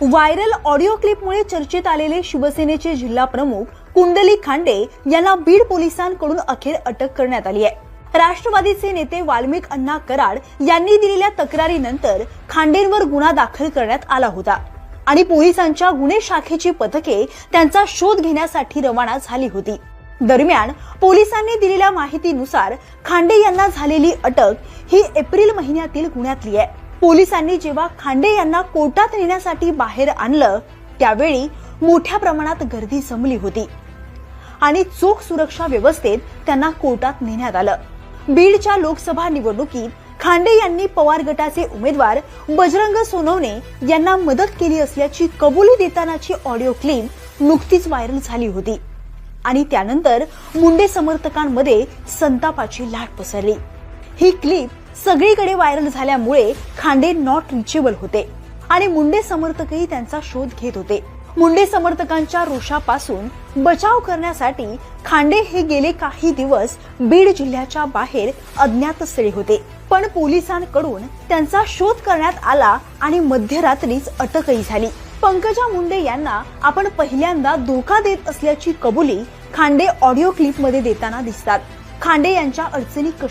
Viral audio क्लिपमुळे चर्चेत आलेले शिवसेनेचे जिल्हा प्रमुख कुंडली खांडे यांना बीड पोलिसांकडून अखेर अटक करण्यात आली आहे. राष्ट्रवादीचे नेते वाल्मिक अण्णा कराड यांनी दिलेल्या तक्रारीनंतर खांडेंवर गुन्हा दाखल करण्यात आला होता. आणि पोलिसांच्या गुन्हे शाखेची पथके त्यांचा शोध घेण्यासाठी रवाना झाली होती. दरम्यान पोलिसांनी दिलेल्या माहितीनुसार खांडे यांना झालेली अटक ही एप्रिल महिन्यातील गुन्ह्यातली आहे. पोलिसांनी जेव्हा खांडे यांना कोर्टात नेण्यासाठी बाहेर आणलं त्यावेळी मोठ्या प्रमाणात गर्दी जमली होती. आणि चोख सुरक्षा व्यवस्थेत त्यांना कोर्टात नेण्यात आलं. बीडच्या लोकसभा निवडणुकीत खांडे यांनी पवार गटाचे उमेदवार बजरंग सोनवणे यांना मदत केली असल्याची कबुली देतानाची ऑडिओ क्लिप नुकतीच व्हायरल झाली होती. आणि त्यानंतर मुंडे समर्थकांमध्ये संतापाची लाट पसरली. ही क्लिप सगळीकडे व्हायरल झाल्यामुळे खांडे नॉट रिचेबल होते. आणि मुंडे समर्थकही त्यांचा शोध घेत होते. मुंडे समर्थकांच्या रोषापासून बचाव करण्यासाठी खांडे हे गेले काही दिवस बीड जिल्ह्याच्या बाहेर अज्ञात स्थळी होते. पण पोलिसांकडून त्यांचा शोध करण्यात आला आणि मध्यरात्रीच अटकही झाली. पंकजा मुंडे यांना आपण पहिल्यांदा धोका देत असल्याची कबुली खांडे ऑडिओ क्लिपमध्ये देताना दिसतात. खांडे यांच्या अडचणी कशा